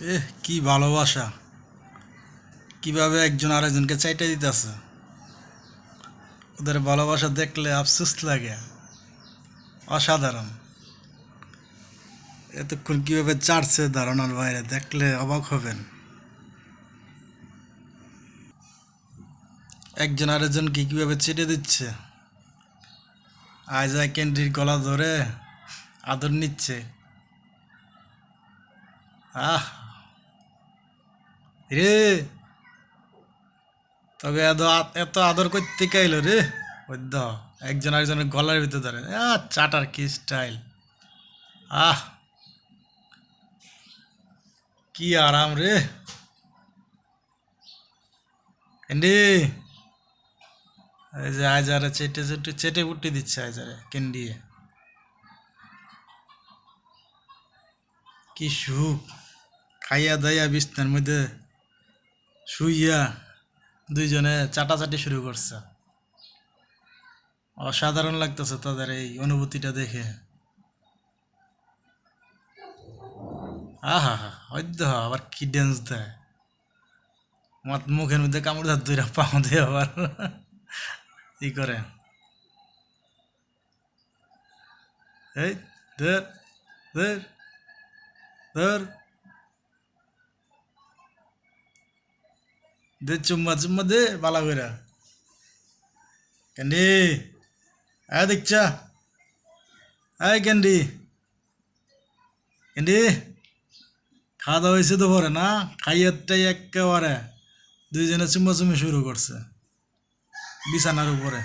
এ কি ভালোবাসা। কীভাবে একজন আরেকজনকে চাইটা দিতেছে। ওদের ভালোবাসা দেখলে আফসোস লাগে। অসাধারণ। এতক্ষণ কীভাবে চাটছে ধারণার বাইরে দেখলে অবাক হবেন। একজন আরেকজনকে কীভাবে চেটে দিচ্ছে। আজ ক্যান্ডির গলা ধরে আদর নিচ্ছে। আহ রে। তবে এত আদর করতে কাইল রে? বৈদ্য একজন আরেকজনের গলার ভিতরে ধরে। চাটার কি স্টাইল আহ! কি আরাম রে। ক্যান্ডি এই যে আজারে চেটে চেটে চেটে উঠে দিচ্ছে আজারে ক্যান্ডি কি সুখ। খাইয়া দাইয়া বিছনার মধ্যে। শুইয়া দুইজনে চাটাচাটি শুরু করছে। অসাধারণ লাগতেছে তাদের এই অনুভূতিটা দেখে। আহা হা হয়তো আবার কি ড্যান্স দেয়। মাত মুখের মধ্যে কামড় ধর দুইরা পাও দিয়ে আবার ই করে। এই ধর ধর ধর। দে চুম্মা চুম্মা দে, বালা কইরা। ক্যান্ডি। আয় দেখছা আয় ক্যান্ডি। ক্যান্ডি খাওয়া দাওয়া হয়েছে তো পরে না? খাইয়ারটাই একেবারে দুইজনে চুম্মা চুম্মি শুরু করছে, বিছানার উপরে।